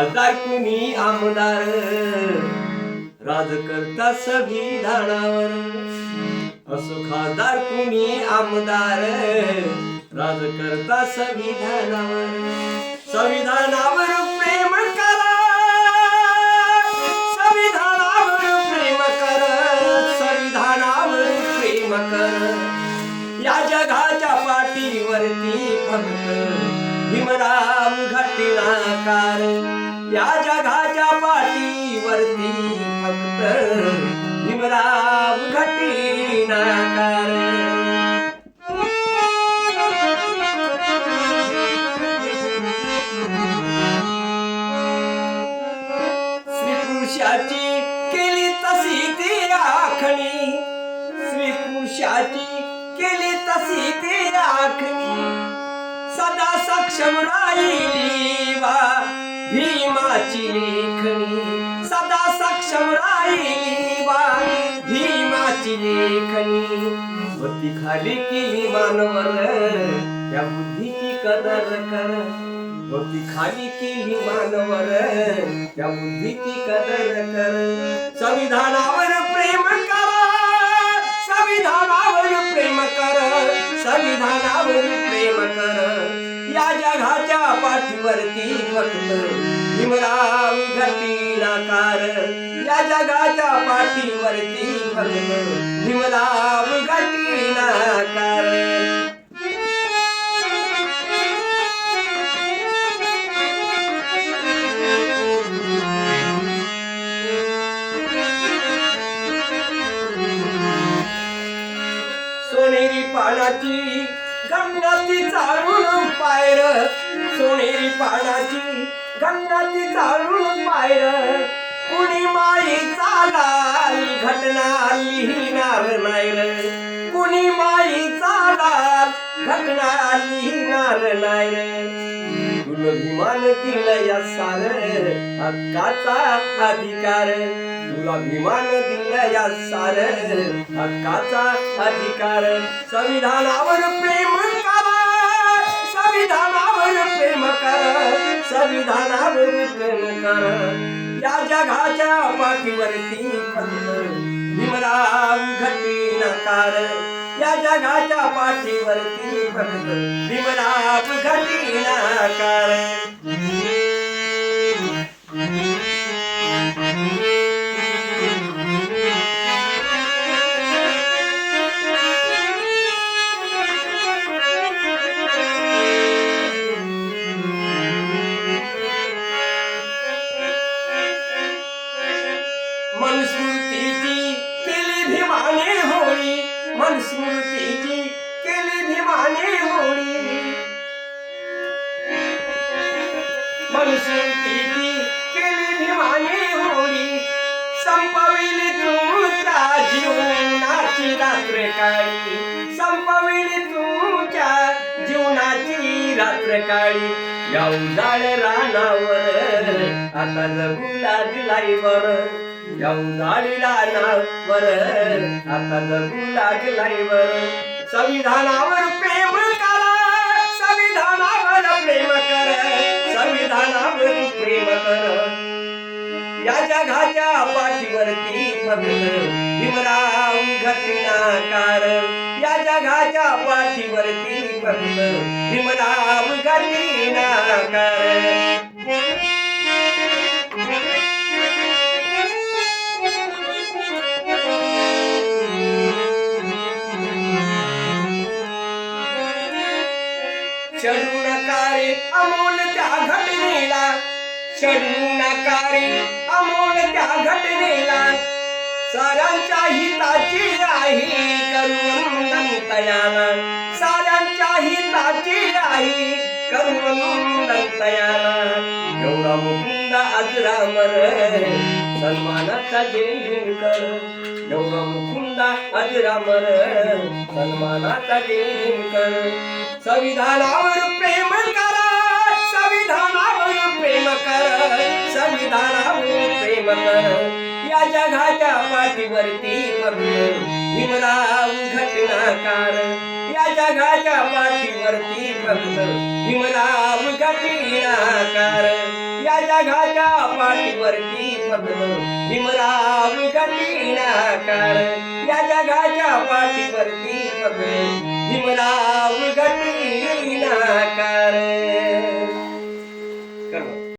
खासदार कुणी आमदार? राज करता संविधानावर असो खासदार कुणी आमदार? राज करता संविधानावर संविधानावर प्रेम करा. संविधानावर प्रेम कर. संविधानावर प्रेम कर. या जगाच्या पाठीवरती फक्त भीमराम घटनाकार. या जगाच्या पाठीवरती फक्त भीमराव घटी नाकार श्रीकृष्णाची केली तशी ती आखणी. श्रीकृष्णाची केली तशी ती आखणी. सदा सक्षम राहिली. लेखनी वरती खाली केली मानवर. त्या बुद्धीची कदर कर वरती खाली केली मानवर. त्या बुद्धीची कदर कर. संविधानावर प्रेम कर संविधानावर प्रेम कर संविधानावर प्रेम कर. या जगाच्या पाठीवरती फक्त भीमराव घटीनाकार या जगाच्या पाठीवरती फक्त भीमराव सोनेरी पानाची गंगाची चालून पायर. सोनेरी पानाची गंगाची चालून पायर. कुणी माई चालाल घटना लिहिणार नाही रे. कुणी माई चालाल घटना लिहिणार नाही रे. तुला दिलं या सार हक्काचा अधिकार. तुला विमान दिलं या सार हक्काचा अधिकार. संविधानावर प्रेम करा संविधानावर प्रेम कर संविधानावर प्रेम कर. या जगाच्या पाठीवरती फक्त घटी नकार. या जगाच्या पाठीवरती फक्त घटी नकार. मनुस्मृतीची केली भीमाने होळी मनुस्मृतीची केली भीमाने होळी संपविली तुमच्या जीवनाची रात्र काळी। संपविली तुमच्या जीवनाची रात्र काळी। या उजाड रानावर आता जगू लागलाय बरं या उजाड आता जगू लागलाय वर. संविधानावर प्रेम करा संविधानावर प्रेम कर संविधानावर प्रेम कर. या जगाच्या पाठीवरती फक्त भीमराव घटनाकार. या जगाच्या पाठीवरती फक्त भीमराव घटनाकार. चढू नकारे अमोल त्या घटनेला साऱ्यांच्या हिताची आहे करुवंदन तयाला साऱ्यांच्या हिताची आहे करुवंदन तयाला एवढा मुकुंद अजरामर सन्मानाचा कर एवढा मुकुंद अजरामर सन्मानाचा कर संविधानावर प्रेम करा. कर संविधानावर प्रेम कर या जगाच्या पाठीवरती फक्त भीमराव घटनाकार या जगाच्या पाठीवरती फक्त भीमराव घटनाकार या जगाच्या पाठीवरती फक्त भीमराव घटनाकार या जगाच्या पाठीवरती फक्त घटनाकार